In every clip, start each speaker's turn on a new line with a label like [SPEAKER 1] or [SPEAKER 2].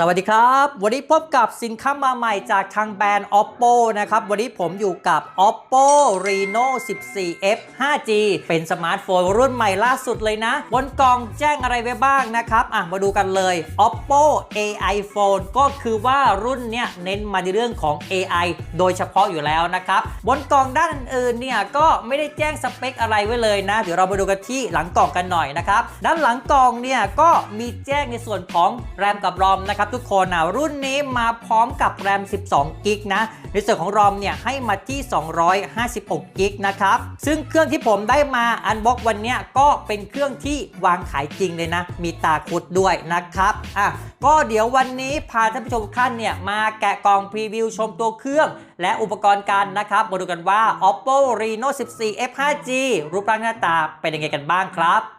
[SPEAKER 1] สวัสดีครับ วันนี้พบกับสินค้ามาใหม่จากทางแบรนด์ oppo นะครับ วันนี้ผมอยู่กับ oppo reno 14f 5g เป็นสมาร์ทโฟนรุ่นใหม่ล่าสุดเลยนะ บนกล่องแจ้งอะไรไว้บ้างนะครับ อะ มาดูกันเลย oppo ai phone ก็คือว่ารุ่นเนี้ยเน้นมาในเรื่องของ AI โดยเฉพาะอยู่แล้วนะครับ บนกล่องด้านอื่นเนี่ยก็ไม่ได้แจ้งสเปคอะไรไว้เลยนะ เดี๋ยวเรามาดูกันที่หลังกล่องกันหน่อยนะครับ ด้านหลังกล่องเนี่ยก็มีแจ้งในส่วนของแรมกับรอมนะครับทุกคนนะรุ่นนี้มาพร้อมกับแรม 12 กิกนะ ในส่วนของรอมเนี่ยให้มาที่ 256 กิกนะครับ ซึ่งเครื่องที่ผมได้มาอันบ็อกวันนี้ก็เป็นเครื่องที่วางขายจริงเลยนะ มีตาคุดด้วยนะครับ อะ ก็เดี๋ยววันนี้พาท่านผู้ชมทุกท่านเนี่ยมาแกะกล่องพรีวิวชมตัวเครื่องและอุปกรณ์กันนะครับ มาดูกันว่า oppo reno 14 f 5g รูปร่างหน้าตาเป็นยังไงกันบ้างครับ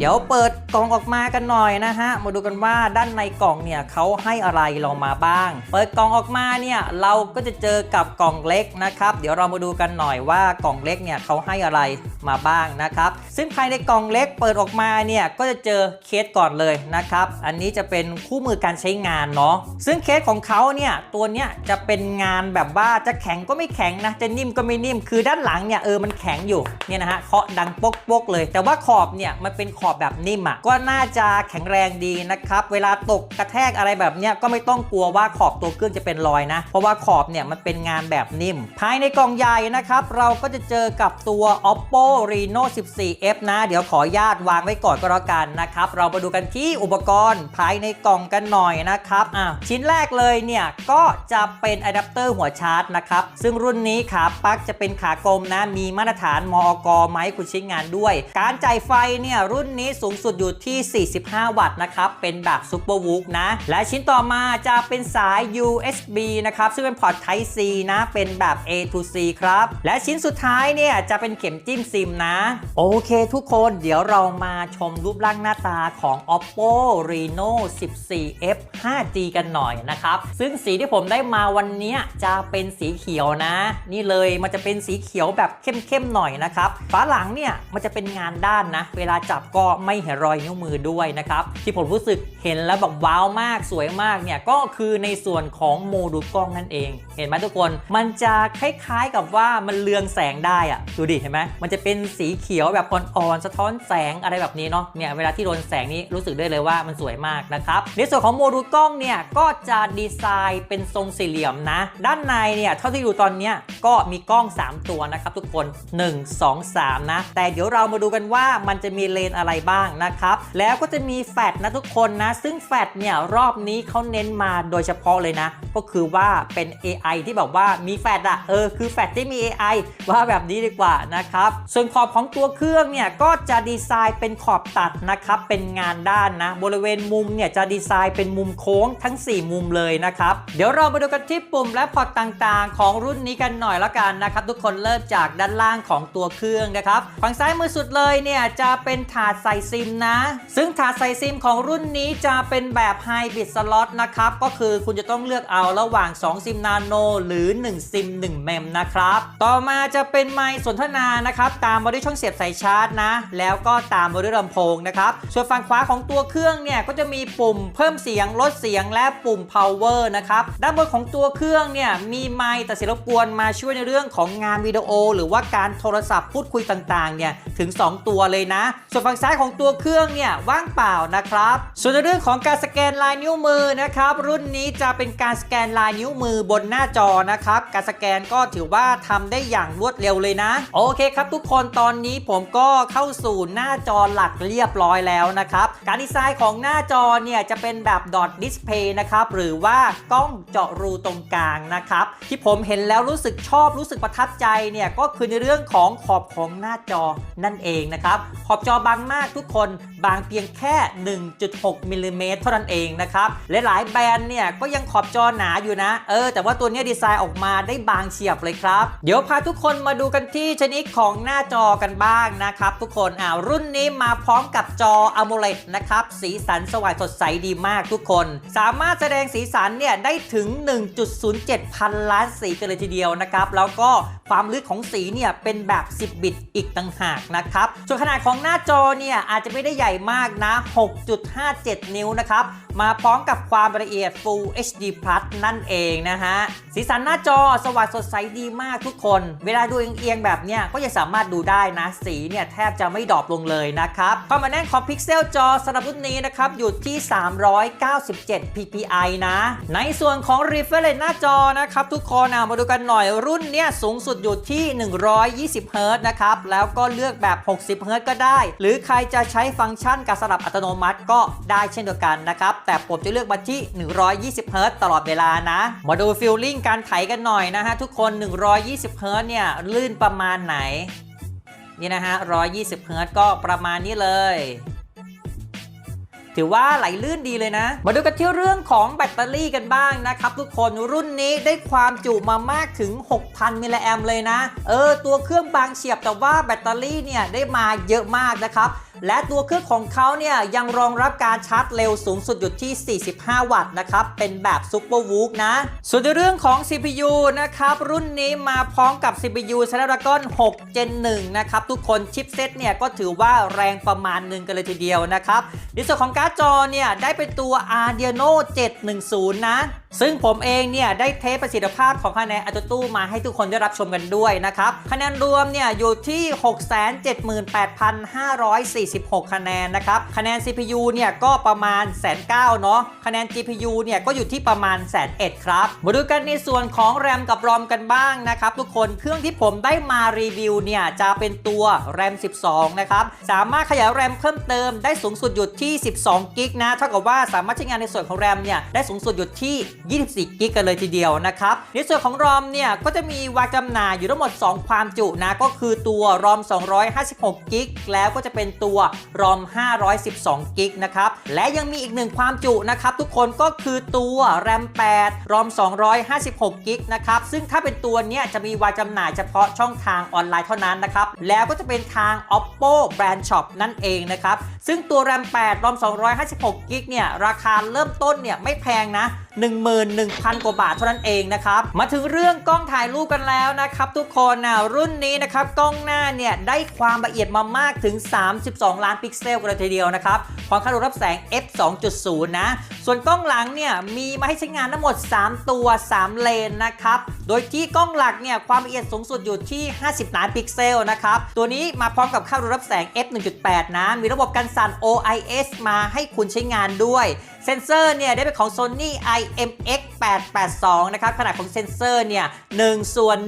[SPEAKER 1] เดี๋ยวเปิดกล่องออกมากันหน่อยนะฮะ มาดูกันว่าด้านในกล่องเนี่ยเขาให้อะไรเรามาบ้าง เปิดกล่องออกมาเนี่ยเราก็จะเจอกับกล่องเล็กนะครับ เดี๋ยวเรามาดูกันหน่อยว่ากล่องเล็กเนี่ยเขาให้อะไรมาบ้างนะครับ ซึ่งภายในกล่องเล็กเปิดออกมาเนี่ยก็จะเจอเคสก่อนเลยนะครับ อันนี้จะเป็นคู่มือการใช้งานเนาะ ซึ่งเคสของเขาเนี่ยตัวเนี้ยจะเป็นงานแบบว่าจะแข็งก็ไม่แข็งนะ จะนิ่มก็ไม่นิ่ม คือด้านหลังเนี่ยเออมันแข็งอยู่ เนี่ยนะฮะเคาะดังปกๆเลย แต่ว่าขอบเนี่ยมันเป็นขอบแบบนิ่มอะก็น่าจะแข็งแรงดีนะครับเวลาตกกระแทกอะไรแบบเนี้ยก็ไม่ต้องกลัวว่าขอบตัวเครื่องจะเป็นรอยนะ เพราะว่าขอบเนี่ยมันเป็นงานแบบนิ่ม ภายในกล่องใหญ่นะครับเราก็จะเจอกับตัว oppo reno 14f นะ เดี๋ยวขอญาตวางไว้ก่อนก็แล้วกันนะครับเรามาดูกันที่อุปกรณ์ภายในกล่องกันหน่อยนะครับอะชิ้นแรกเลยเนี่ยก็จะเป็นอะแดปเตอร์หัวชาร์จนะครับซึ่งรุ่นนี้ขาปลั๊กจะเป็นขากลมนะมีมาตรฐานมอกไหมคุณใช้งานด้วย การจ่ายไฟเนี่ยรุ่นนี้สูงสุดอยู่ที่ 45 วัตต์นะครับ เป็นแบบซูเปอร์วูนะ และชิ้นต่อมาจะเป็นสาย USB นะครับ ซึ่งเป็นพอร์ต Type C นะ เป็นแบบ A to C ครับ และชิ้นสุดท้ายเนี่ยจะเป็นเข็มจิ้มซิมนะ โอเคทุกคนเดี๋ยวเรามาชมรูปร่างหน้าตาของ oppo reno 14f 5g กันหน่อยนะครับ ซึ่งสีที่ผมได้มาวันนี้จะเป็นสีเขียวนะ นี่เลยมันจะเป็นสีเขียวแบบเข้มๆหน่อยนะครับฝาหลังเนี่ยมันจะเป็นงานด้านนะ เวลาจับก็ไม่เห็นรอยนิ้วมือด้วยนะครับ ที่ผมรู้สึกเห็นแล้วแบบว้าวมากสวยมากเนี่ยก็คือในส่วนของโมดูลกล้องนั่นเอง เห็นไหมทุกคนมันจะคล้ายๆกับว่ามันเลืองแสงได้อะดูดิเห็นไหมมันจะเป็นสีเขียวแบบอ่อนๆสะท้อนแสงอะไรแบบนี้เนาะเนี่ยเวลาที่โดนแสงนี้รู้สึกได้เลยว่ามันสวยมากนะครับในส่วนของโมดูลกล้องเนี่ยก็จะดีไซน์เป็นทรงสี่เหลี่ยมนะ ด้านในเนี่ยเท่าที่ดูตอนเนี้ยก็มีกล้อง 3 ตัวนะครับทุกคน 1 2 3 นะ แต่เดี๋ยวเรามาดูกันว่ามันจะมีเลนอะไรบ้างนะครับ แล้วก็จะมีแฟลชนะทุกคนนะ ซึ่งแฟลชเนี่ยรอบนี้เขาเน้นมาโดยเฉพาะเลยนะ ก็คือว่าเป็น AI ที่แบบว่ามีแฟลชอะเออคือแฟลชที่มี AI ว่าแบบนี้ดีกว่านะครับส่วนขอบของตัวเครื่องเนี่ยก็จะดีไซน์เป็นขอบตัดนะครับเป็นงานด้านนะบริเวณมุมเนี่ยจะดีไซน์เป็นมุมโค้งทั้ง 4 มุมเลยนะครับเดี๋ยวเรามาดูกันที่ปุ่มและพอร์ตต่างๆ ของรุ่นนี้กันหน่อยละกันนะครับทุกคนเริ่มจากด้านล่างของตัวเครื่องนะครับฝั่งซ้ายมือสุดเลยเนี่ยจะเป็นถาดใส่ซิมนะ ซึ่งถาดใส่ซิมของรุ่นนี้จะเป็นแบบไฮบริดสล็อตนะครับ ก็คือคุณจะต้องเลือกเอาระหว่าง 2 ซิมนาโนหรือ 1 ซิม 1 เมมนะครับ ต่อมาจะเป็นไมค์สนทนานะครับ ตามมาด้วยช่องเสียบสายชาร์จนะ แล้วก็ตามมาด้วยลำโพงนะครับ ส่วนฝั่งขวาของตัวเครื่องเนี่ยก็จะมีปุ่มเพิ่มเสียงลดเสียงและปุ่ม power นะครับ ด้านบนของตัวเครื่องเนี่ยมีไมค์แต่เสียงรบกวนมาช่วยในเรื่องของงานวิดีโอ หรือว่าการโทรศัพท์พูดคุยต่างๆเนี่ยถึง 2 ตัวเลยนะ ส่วนฝั่งซ้ายของตัวเครื่องเนี่ยว่างเปล่านะครับ ส่วนในเรื่องของการสแกนลายนิ้วมือนะครับรุ่นนี้จะเป็นการสแกนลายนิ้วมือบนหน้าจอนะครับการสแกนก็ถือว่าทำได้อย่างรวดเร็วเลยนะ โอเคครับทุกคนตอนนี้ผมก็เข้าสู่หน้าจอหลักเรียบร้อยแล้วนะครับการดีไซน์ของหน้าจอเนี่ยจะเป็นแบบดอทดิสเพย์นะครับหรือว่ากล้องเจาะรูตรงกลางนะครับที่ผมเห็นแล้วรู้สึกชอบรู้สึกประทับใจเนี่ยก็คือในเรื่องของขอบของหน้าจอนั่นเองนะครับขอบจอบางมากทุกคนบางเพียงแค่ 1.6มิลลิเมตรเท่านั้นเองนะครับ หลายๆแบรนด์เนี่ยก็ยังขอบจอหนาอยู่นะ เออ แต่ว่าตัวนี้ดีไซน์ออกมาได้บางเฉียบเลยครับ เดี๋ยวพาทุกคนมาดูกันที่ชนิดของหน้าจอกันบ้างนะครับทุกคนอ่ารุ่นนี้มาพร้อมกับจอ AMOLED นะครับ สีสันสว่างสดใสดีมากทุกคน สามารถแสดงสีสันเนี่ยได้ถึง 1.07 พันล้านสีกันเลยทีเดียวนะครับ แล้วก็ความลึกของสีเนี่ยเป็นแบบ 10 บิตอีกต่างหากนะครับ ส่วนขนาดของหน้าจอเนี่ยอาจจะไม่ได้ใหญ่มากนะ 6.57 นิ้วนะครับ มาพร้อมกับความละเอียด Full HD Plus นั่นเองนะฮะ สีสันหน้าจอสว่างสดใสดีมากทุกคน เวลาดูเอียงๆแบบเนี้ยก็ยังสามารถดูได้นะ สีเนี่ยแทบจะไม่ดรอปลงเลยนะครับ ความหนาแน่นของพิกเซลจอสำหรับรุ่นนี้นะครับอยู่ที่ 397 ppi นะ ในส่วนของ refresh rate หน้าจอนะครับทุกคนเอามาดูกันหน่อยรุ่นเนี้ยสูงสุดอยู่ที่ 120 Hz นะครับแล้วก็เลือกแบบ 60 Hz ก็ได้ หรือใครจะใช้ฟังก์ชันการสลับอัตโนมัติก็ได้เช่นเดียวกันนะครับ แต่ผมจะเลือกมาที่ 120 Hz ตลอดเวลานะ มาดูฟิลลิ่งการไถกันหน่อยนะฮะทุกคน 120 Hz เนี่ยลื่นประมาณไหน นี่นะฮะ 120เฮิร์ตก็ประมาณนี้เลยถือว่าไหลลื่นดีเลยนะ มาดูกันที่เรื่องของแบตเตอรี่กันบ้างนะครับทุกคนรุ่นนี้ได้ความจุมามากถึง 6,000มิลลิแอมเลยนะ เออ ตัวเครื่องบางเฉียบแต่ว่าแบตเตอรี่เนี่ยได้มาเยอะมากนะครับ และตัวเครื่องของเขาเนี่ยยังรองรับการชาร์จเร็วสูงสุดอยู่ที่ 45 วัตต์นะครับ เป็นแบบซูเปอร์วูกนะ ส่วนในเรื่องของ CPU นะครับ รุ่นนี้มาพร้อมกับ CPU Snapdragon 6 Gen 1 นะครับ ทุกคนชิปเซตเนี่ยก็ถือว่าแรงประมาณหนึ่งกันเลยทีเดียวนะครับในส่วนของการ์ดจอเนี่ยได้เป็นตัว Adreno 710 นะ ซึ่งผมเองเนี่ยได้เทสประสิทธิภาพของคะแนนอัตตู้มาให้ทุกคนได้รับชมกันด้วยนะครับ คะแนนรวมเนี่ยอยู่ที่ 678,546 คะแนนนะครับ คะแนน CPU เนี่ยก็ประมาณแสนเก้าเนาะ คะแนน GPU เนี่ยก็อยู่ที่ประมาณแสนเอ็ดครับ มาดูกันในส่วนของ RAM กับ ROM กันบ้างนะครับทุกคน เครื่องที่ผมได้มารีวิวเนี่ยจะเป็นตัว RAM 12 นะครับ สามารถขยาย RAM เพิ่มเติมได้สูงสุดอยู่ที่ 12 กิกนะ เท่ากับว่าสามารถใช้งานในส่วนของ RAM เนี่ยได้สูงสุดอยู่ที่ 24 กิกกันเลยทีเดียวนะครับ ในส่วนของ ROM เนี่ยก็จะมีวางจำหน่ายอยู่ทั้งหมด 2 ความจุนะก็คือตัว ROM 256 กิกแล้วก็จะเป็นตัว ROM 512 กิกนะครับและยังมีอีกหนึ่งความจุนะครับทุกคนก็คือตัว RAM 8 ROM 256 กิกนะครับซึ่งถ้าเป็นตัวเนี้ยจะมีวางจำหน่ายเฉพาะช่องทางออนไลน์เท่านั้นนะครับแล้วก็จะเป็นทาง Oppo Brand Shop นั่นเองนะครับซึ่งตัว RAM 8 ROM 256 กิกเนี่ยราคาเริ่มต้นเนี่ยไม่แพงนะ 1,000 11,000 กว่าบาทเท่านั้นเองนะครับมาถึงเรื่องกล้องถ่ายรูปกันแล้วนะครับทุกคนนะรุ่นนี้นะครับกล้องหน้าเนี่ยได้ความละเอียดมามากถึง 32 ล้านพิกเซลกันเลยทีเดียวนะครับความคาดรับแสง f 2.0 นะ ส่วนกล้องหลังเนี่ยมีมาให้ใช้งานทั้งหมด 3 ตัว 3 เลนนะครับ โดยที่กล้องหลักเนี่ยความละเอียดสูงสุดอยู่ที่ 50 ล้านพิกเซลนะครับ ตัวนี้มาพร้อมกับค่ารับแสง f 1.8 นะ มีระบบกันสั่น OIS มาให้คุณใช้งานด้วยเซนเซอร์เนี่ยได้เป็นของ Sony IMX 882 นะครับ ขนาดของเซนเซอร์เนี่ย1ส่วน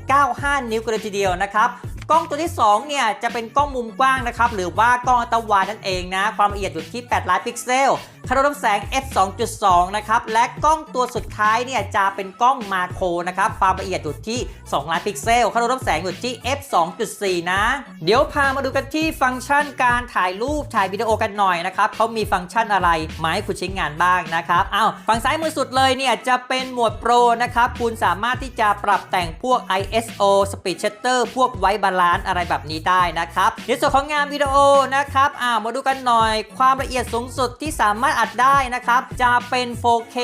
[SPEAKER 1] 1.95 นิ้วกันเลยทีเดียวนะครับกล้องตัวที่2เนี่ยจะเป็นกล้องมุมกว้างนะครับหรือว่ากล้องอัตวานั่นเองนะ ความละเอียดอยู่ที่ 8 ล้านพิกเซล คาร์บแสง f 2.2 นะครับ และกล้องตัวสุดท้ายเนี่ยจะเป็นกล้องมาโครนะครับ ความละเอียดอยู่ที่ 2 ล้านพิกเซลคาร์บแสงอยู่ที่ f 2.4 นะ เดี๋ยวพามาดูกันที่ฟังก์ชันการถ่ายรูปถ่ายวิดีโอกันหน่อยนะครับเขามีฟังก์ชันอะไรมาให้คุณใช้งานบ้างนะครับอ้าวฝั่งซ้ายมือสุดเลยเนี่ยจะเป็นหมวดโปรนะครับคุณสามารถที่จะปรับแต่งพวก ISO Speed Shutter พวกไวบาลานซ์อะไรแบบนี้ได้นะครับในส่วนของงานวิดีโอนะครับอ้าวมาดูกันหน่อย ความละเอียดสูงสุดที่สามารถอัดได้นะครับ จะเป็น 4K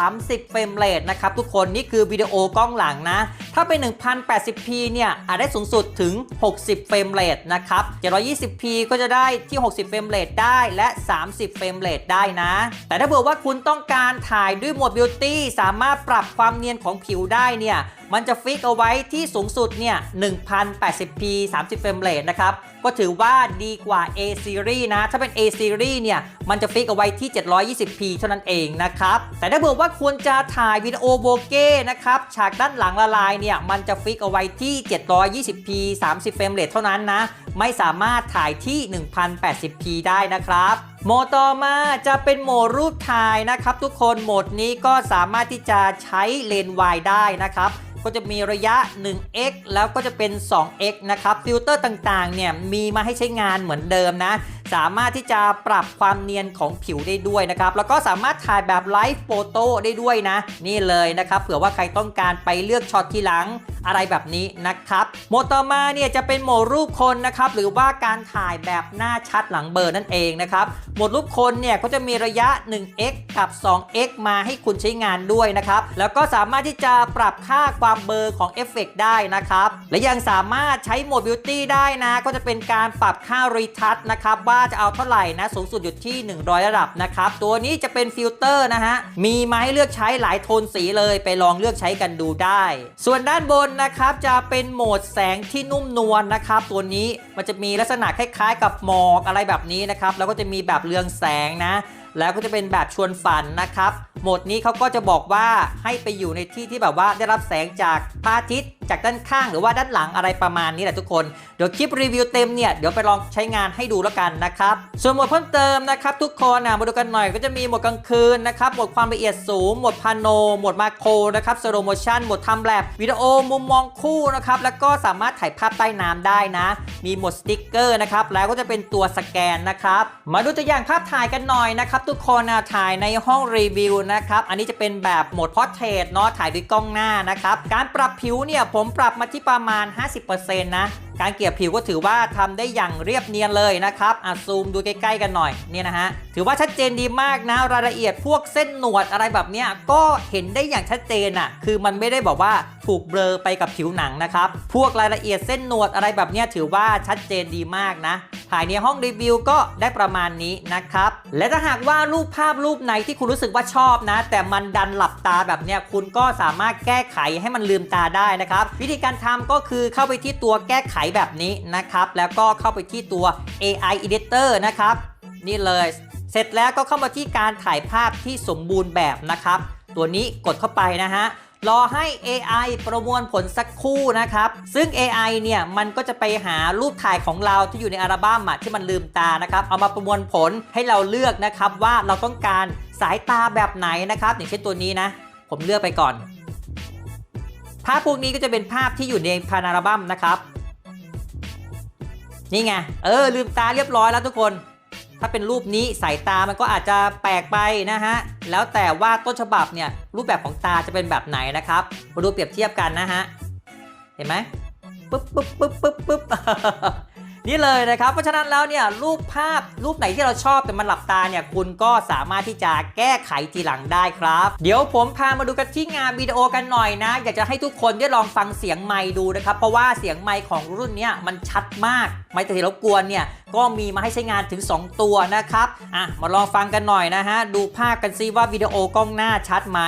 [SPEAKER 1] 30 เฟรมเรทนะครับทุกคนนี่คือวิดีโอกล้องหลังนะ ถ้าเป็น 1080p เนี่ยอาจได้สูงสุดถึง 60 เฟรมเรทนะครับ 720p ก็จะได้ที่ 60 เฟรมเรทได้และ 30 เฟรมเรทได้นะ แต่ถ้าเผื่อว่าคุณต้องการถ่ายด้วยโหมด Beauty สามารถปรับความเนียนของผิวได้เนี่ยมันจะฟิกเอาไว้ที่สูงสุดเนี่ย 1080p 30เฟรมเรทนะครับ ก็ถือว่าดีกว่า A series นะ ถ้าเป็น A series เนี่ย มันจะฟิกเอาไว้ที่ 720p เท่านั้นเองนะครับ แต่ถ้าเผื่อว่าคุณจะถ่ายวิดีโอโบเก้นะครับ ฉากด้านหลังละลายเนี่ย มันจะฟิกเอาไว้ที่ 720p 30เฟรมเรทเท่านั้นนะ ไม่สามารถถ่ายที่ 1080p ได้นะครับ โหมดต่อมาจะเป็นโหมดรูปถ่ายนะครับ ทุกคนโหมดนี้ก็สามารถที่จะใช้เลนส์วายได้นะครับ ก็จะมีระยะ 1x แล้วก็จะเป็น 2x นะครับ ฟิลเตอร์ต่างๆเนี่ยมีมาให้ใช้งานเหมือนเดิมนะ สามารถที่จะปรับความเนียนของผิวได้ด้วยนะครับ แล้วก็สามารถถ่ายแบบไลฟ์โฟโต้ได้ด้วยนะ นี่เลยนะครับ เผื่อว่าใครต้องการไปเลือกช็อตทีหลังอะไรแบบนี้นะครับ โหมดต่อมาเนี่ยจะเป็นโหมดรูปคนนะครับ หรือว่าการถ่ายแบบหน้าชัดหลังเบอร์นั่นเองนะครับ โหมดรูปคนเนี่ยก็จะมีระยะ 1x กับ 2x มาให้คุณใช้งานด้วยนะครับ แล้วก็สามารถที่จะปรับค่าความเบอร์ของเอฟเฟกต์ได้นะครับ และยังสามารถใช้โหมดบิวตี้ได้นะ ก็จะเป็นการปรับค่ารีทัชนะครับว่าจะเอาเท่าไหร่นะสูงสุดอยู่ที่ 100 ระดับนะครับ ตัวนี้จะเป็นฟิลเตอร์นะฮะ มีมาให้เลือกใช้หลายโทนสีเลยไปลองเลือกใช้กันดูได้ ส่วนด้านบนนะครับจะเป็นโหมดแสงที่นุ่มนวลนะครับ ตัวนี้มันจะมีลักษณะคล้ายๆ กับหมอกอะไรแบบนี้นะครับแล้วก็จะมีแบบเรืองแสงนะ แล้วก็จะเป็นแบบชวนฝันนะครับ โหมดนี้เขาก็จะบอกว่าให้ไปอยู่ในที่ที่แบบว่าได้รับแสงจากพระอาทิตย์ จากด้านข้างหรือว่าด้านหลังอะไรประมาณนี้แหละทุกคน เดี๋ยวคลิปรีวิวเต็มเนี่ย เดี๋ยวไปลองใช้งานให้ดูแล้วกันนะครับ ส่วนโหมดเพิ่มเติมนะครับ ทุกคนนะมาดูกันหน่อยก็จะมีโหมดกลางคืนนะครับ โหมดความละเอียดสูง โหมดพาโน โหมดมาโครนะครับสโลโมชันโหมดทำแบบวิดีโอมุมมองคู่นะครับแล้วก็สามารถถ่ายภาพใต้น้ำได้นะ มีโหมดสติ๊กเกอร์นะครับแล้วก็จะเป็นตัวสแกนนะครับมาดูตัวอย่างภาพถ่ายกันหน่อยนะครับทุกคนนะถ่ายในห้องรีวิวนะครับ อันนี้จะเป็นแบบโหมดพอร์เทรตเนาะถ่ายด้วยกล้องหน้านะครับ การปรับผิวเนี่ยผมปรับมาที่ประมาณ 50%นะการเกลี่ยผิวก็ถือว่าทำได้อย่างเรียบเนียนเลยนะครับอะซูมดูใกล้ ๆ กันหน่อยเนี่ยนะฮะ ถือว่าชัดเจนดีมากนะ รายละเอียดพวกเส้นหนวดอะไรแบบเนี้ยก็เห็นได้อย่างชัดเจนอะ คือมันไม่ได้บอกว่า ถูกเบลอไปกับผิวหนังนะครับ พวกรายละเอียดเส้นหนวดอะไรแบบนี้ถือว่าชัดเจนดีมากนะ ถ่ายในห้องรีวิวก็ได้ประมาณนี้นะครับ และถ้าหากว่ารูปภาพรูปไหนที่คุณรู้สึกว่าชอบนะ แต่มันดันหลับตาแบบเนี้ยคุณก็สามารถแก้ไขให้มันลืมตาได้นะครับ วิธีการทำก็คือเข้าไปที่ตัวแก้ไขแบบนี้นะครับ แล้วก็เข้าไปที่ตัว AI Editor นะครับ นี่เลยเสร็จแล้วก็เข้ามาที่การถ่ายภาพที่สมบูรณ์แบบนะครับ ตัวนี้กดเข้าไปนะฮะ รอให้ AI ประมวลผลสักครู่นะครับ ซึ่ง AI เนี่ย มันก็จะไปหารูปถ่ายของเราที่อยู่ในอัลบั้มอะที่มันลืมตานะครับ เอามาประมวลผลให้เราเลือกนะครับ ว่าเราต้องการสายตาแบบไหนนะครับ อย่างเช่นตัวนี้นะ ผมเลือกไปก่อน ภาพพวกนี้ก็จะเป็นภาพที่อยู่ในพานอัลบั้มนะครับ นี่ไง เออ ลืมตาเรียบร้อยแล้วทุกคน ถ้าเป็นรูปนี้สายตามันก็อาจจะแปลกไปนะฮะ แล้วแต่ว่าต้นฉบับเนี่ยรูปแบบของตาจะเป็นแบบไหนนะครับ มาดูเปรียบเทียบกันนะฮะ เห็นไหมปึ๊บปึ๊บปึ๊บปึ๊บปึ๊บ นี่เลยนะครับ เพราะฉะนั้นแล้วเนี่ยรูปภาพรูปไหนที่เราชอบแต่มันหลับตาเนี่ยคุณก็สามารถที่จะแก้ไขทีหลังได้ครับ เดี๋ยวผมพามาดูกันที่งานวิดีโอกันหน่อยนะ อยากจะให้ทุกคนได้ลองฟังเสียงไมค์ดูนะครับ เพราะว่าเสียงไมค์ของรุ่นนี้มันชัดมาก ไมค์แต่ที่รบกวนเนี่ยก็มีมาให้ใช้งานถึง 2 ตัวนะครับอะมาลองฟังกันหน่อยนะฮะดูภาพกันซิว่าวิดีโอกล้องหน้าชัดไหม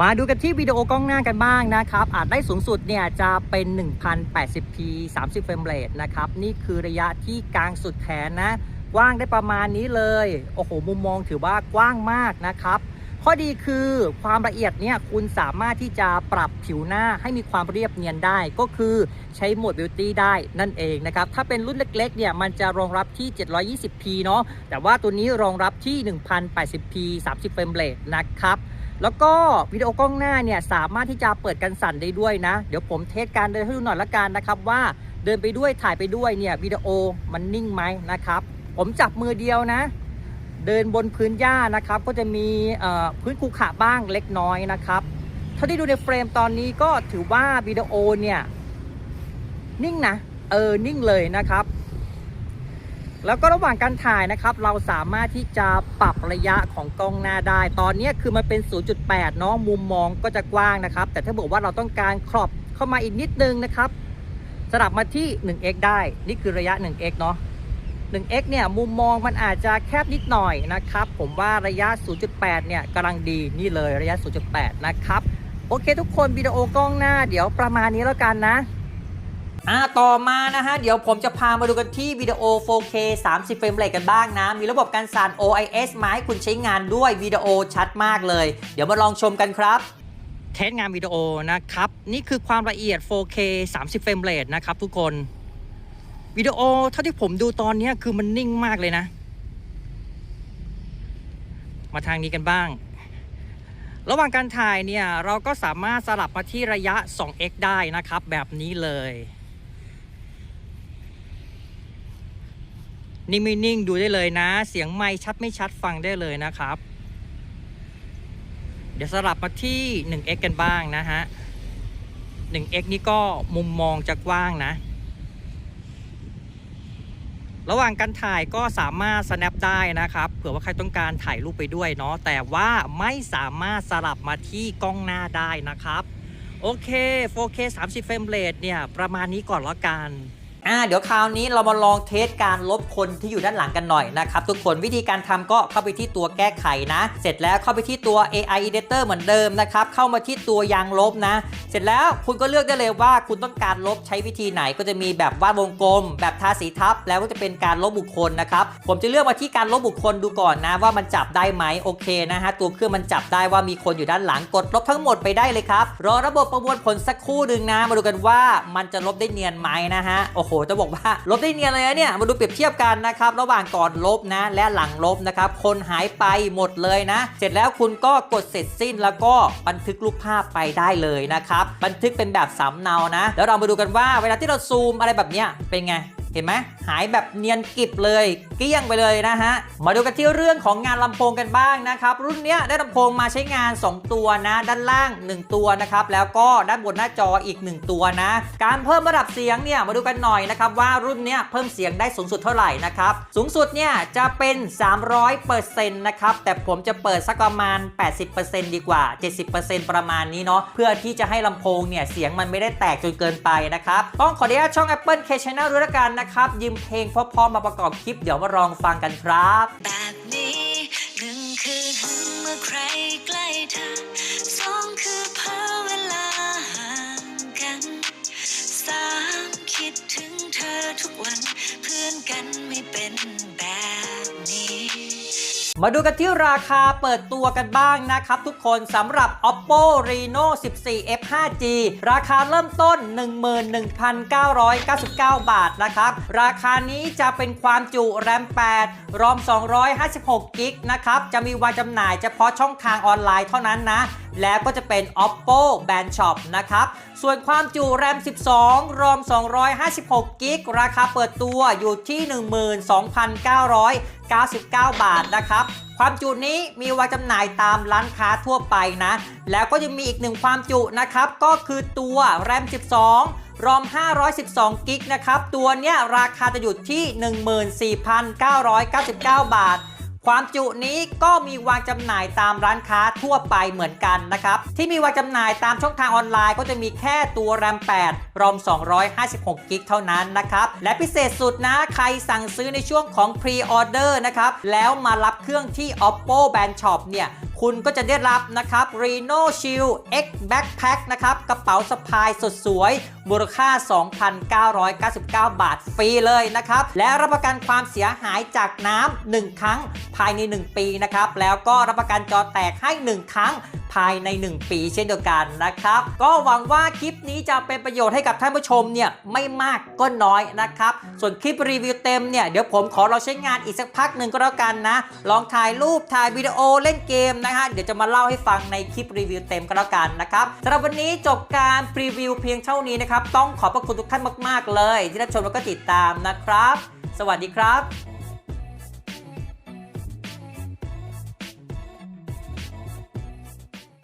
[SPEAKER 1] มาดูกันที่วิดีโอกล้องหน้ากันบ้างนะครับ อาจได้สูงสุดเนี่ยจะเป็น 1080p 30เฟรมเรทนะครับ นี่คือระยะที่กลางสุดแขนนะ กว้างได้ประมาณนี้เลย โอ้โห มุมมองถือว่ากว้างมากนะครับ ข้อดีคือความละเอียดเนี่ยคุณสามารถที่จะปรับผิวหน้าให้มีความเรียบเนียนได้ ก็คือใช้โหมด Beauty ได้นั่นเองนะครับ ถ้าเป็นรุ่นเล็กๆเนี่ยมันจะรองรับที่ 720p เนาะ แต่ว่าตัวนี้รองรับที่ 1080p 30เฟรมเรทนะครับ แล้วก็วิดีโอกล้องหน้าเนี่ยสามารถที่จะเปิดกันสั่นได้ด้วยนะ เดี๋ยวผมเทสการเดินให้ดูหน่อยละกันนะครับว่าเดินไปด้วยถ่ายไปด้วยเนี่ยวิดีโอมันนิ่งไหมนะครับ ผมจับมือเดียวนะ เดินบนพื้นหญ้านะครับ ก็จะมีพื้นคูขะบ้างเล็กน้อยนะครับเท่าที่ดูในเฟรมตอนนี้ก็ถือว่าวิดีโอเนี่ยนิ่งนะเออนิ่งเลยนะครับ แล้วก็ระหว่างการถ่ายนะครับ เราสามารถที่จะปรับระยะของกล้องหน้าได้ ตอนนี้คือมันเป็น 0.8 เนาะมุมมองก็จะกว้างนะครับ แต่ถ้าบอกว่าเราต้องการครอบเข้ามาอีกนิดนึงนะครับสลับมาที่ 1x ได้ นี่คือระยะ 1x เนาะ 1x เนี่ยมุมมองมันอาจจะแคบนิดหน่อยนะครับ ผมว่าระยะ 0.8 เนี่ยกำลังดีนี่เลยระยะ 0.8 นะครับ โอเคทุกคนวิดีโอกล้องหน้าเดี๋ยวประมาณนี้แล้วกันนะ อ่าต่อมานะฮะ เดี๋ยวผมจะพามาดูกันที่วิดีโอ 4K 30 เฟรมเรทกันบ้างนะ มีระบบการสั่น OIS มาให้คุณใช้งานด้วยวิดีโอชัดมากเลย เดี๋ยวมาลองชมกันครับเทสงานวิดีโอนะครับ นี่คือความละเอียด 4K 30 เฟรมเรทนะครับทุกคนวิดีโอเท่าที่ผมดูตอนนี้คือมันนิ่งมากเลยนะ มาทางนี้กันบ้าง ระหว่างการถ่ายเนี่ย เราก็สามารถสลับมาที่ระยะ 2x ได้นะครับ แบบนี้เลย นิ่งไม่นิ่งดูได้เลยนะ เสียงไม่ชัดไม่ชัดฟังได้เลยนะครับ เดี๋ยวสลับมาที่ 1x กันบ้างนะฮะ 1x นี่ก็มุมมองจะกว้างนะ ระหว่างการถ่ายก็สามารถ snap ได้นะครับ เผื่อว่าใครต้องการถ่ายรูปไปด้วยเนาะ แต่ว่าไม่สามารถสลับมาที่กล้องหน้าได้นะครับ โอเค 4K 30เฟรมเรทเนี่ย ประมาณนี้ก่อนละกัน อ่าเดี๋ยวคราวนี้เรามาลองเทสการลบคนที่อยู่ด้านหลังกันหน่อยนะครับทุกคนวิธีการทำก็เข้าไปที่ตัวแก้ไขนะ เสร็จแล้วเข้าไปที่ตัว AI Editor เหมือนเดิมนะครับเข้ามาที่ตัวยางลบนะ เสร็จแล้วคุณก็เลือกได้เลยว่าคุณต้องการลบใช้วิธีไหนก็จะมีแบบวาดวงกลม แบบทาสีทับ แล้วก็จะเป็นการลบบุคคลนะครับผมจะเลือกมาที่การลบบุคคลดูก่อนนะ ว่ามันจับได้ไหมโอเคนะฮะตัวเครื่องมันจับได้ว่ามีคนอยู่ด้านหลังกดลบทั้งหมดไปได้เลยครับรอระบบประมวลผลสักครู่หนึ่งนะ มาดูกันว่ามันจะลบได้เนียนไหมนะฮะโอ้โหหจะบอกว่าลบได้เนียนเลยนะเนี่ย มาดูเปรียบเทียบกันนะครับ ระหว่างก่อนลบนะ และหลังลบนะครับ คนหายไปหมดเลยนะ เสร็จแล้วคุณก็กดเสร็จสิ้นแล้วก็บันทึกรูปภาพไปได้เลยนะครับ บันทึกเป็นแบบสำเนานะ แล้วเรามาดูกันว่าเวลาที่เราซูมอะไรแบบเนี้ยเป็นไง เห็นไหมหายแบบเนียนกริบเลยเกลี้ยงไปเลยนะฮะ มาดูกันที่เรื่องของงานลำโพงกันบ้างนะครับ รุ่นนี้ได้ลำโพงมาใช้งาน 2 ตัวนะ ด้านล่าง 1 ตัวนะครับแล้วก็ด้านบนหน้าจออีก 1 ตัวนะ การเพิ่มระดับเสียงเนี่ยมาดูกันหน่อยนะครับว่ารุ่นนี้เพิ่มเสียงได้สูงสุดเท่าไหร่นะครับสูงสุดเนี่ยจะเป็น 300%นะครับแต่ผมจะเปิดสักประมาณ 80%ดีกว่า 70%ประมาณนี้เนาะเพื่อที่จะให้ลำโพงเนี่ยเสียงมันไม่ได้แตกจนเกินไปนะครับต้องขออนุญาตช่อง Apple K Channel ด้วยละกันนะครับยืมมเพลงเพราะๆมาประกอบคลิปเดี๋ยวมาลองฟังกันครับ
[SPEAKER 2] แบบนี้หนึ่งคือหึงเมื่อใครใกล้เธอสองคือเพ้อเวลาห่างกันสามคิดถึงเธอทุกวัน เพื่อนกันไม่เป็นแบบนี้
[SPEAKER 1] มาดูกันที่ราคาเปิดตัวกันบ้างนะครับ ทุกคนสำหรับ oppo reno 14 f 5g ราคาเริ่มต้น 11,999 บาทนะครับ ราคานี้จะเป็นความจุแรม 8 รอม 256กิกนะครับ จะมีวางจำหน่ายเฉพาะช่องทางออนไลน์เท่านั้นนะ แล้วก็จะเป็น oppo band shop นะครับ ส่วนความจุแรม 12 รอม 256 กิก ราคาเปิดตัวอยู่ที่ 12,999 บาทนะครับ ความจุนี้มีวางจำหน่ายตามร้านค้าทั่วไปนะ แล้วก็ยังมีอีกหนึ่งความจุนะครับ ก็คือตัวแรม 12รอม 512 กิกนะครับ ตัวเนี้ยราคาจะอยู่ที่ 14,999 บาท ความจุนี้ก็มีวางจำหน่ายตามร้านค้าทั่วไปเหมือนกันนะครับ ที่มีวางจำหน่ายตามช่องทางออนไลน์ก็จะมีแค่ตัวแรม8รอม256กิกเท่านั้นนะครับ และพิเศษสุดนะ ใครสั่งซื้อในช่วงของ Pre-Order นะครับ แล้วมารับเครื่องที่ Oppo Band Shop เนี่ยคุณก็จะได้รับนะครับ Reno Shield X Backpack นะครับ กระเป๋าสะพายสดสวย มูลค่า 2,999 บาทฟรีเลยนะครับ และรับประกันความเสียหายจากน้ำ1ครั้งภายใน 1 ปีนะครับ แล้วก็รับประกันจอแตกให้ 1 ครั้งภายใน 1 ปีเช่นเดียวกันนะครับ ก็หวังว่าคลิปนี้จะเป็นประโยชน์ให้กับท่านผู้ชมเนี่ยไม่มากก็น้อยนะครับ ส่วนคลิปรีวิวเต็มเนี่ยเดี๋ยวผมขอเราใช้งานอีกสักพักหนึ่งก็แล้วกันนะ ลองถ่ายรูปถ่ายวิดีโอเล่นเกมนะฮะเดี๋ยวจะมาเล่าให้ฟังในคลิปรีวิวเต็มก็แล้วกันนะครับสำหรับวันนี้จบการรีวิวเพียงเท่านี้นะครับต้องขอบพระคุณทุกท่านมาก ๆ เลย ที่รับชมแล้วก็ติดตามนะครับ สวัสดีครับ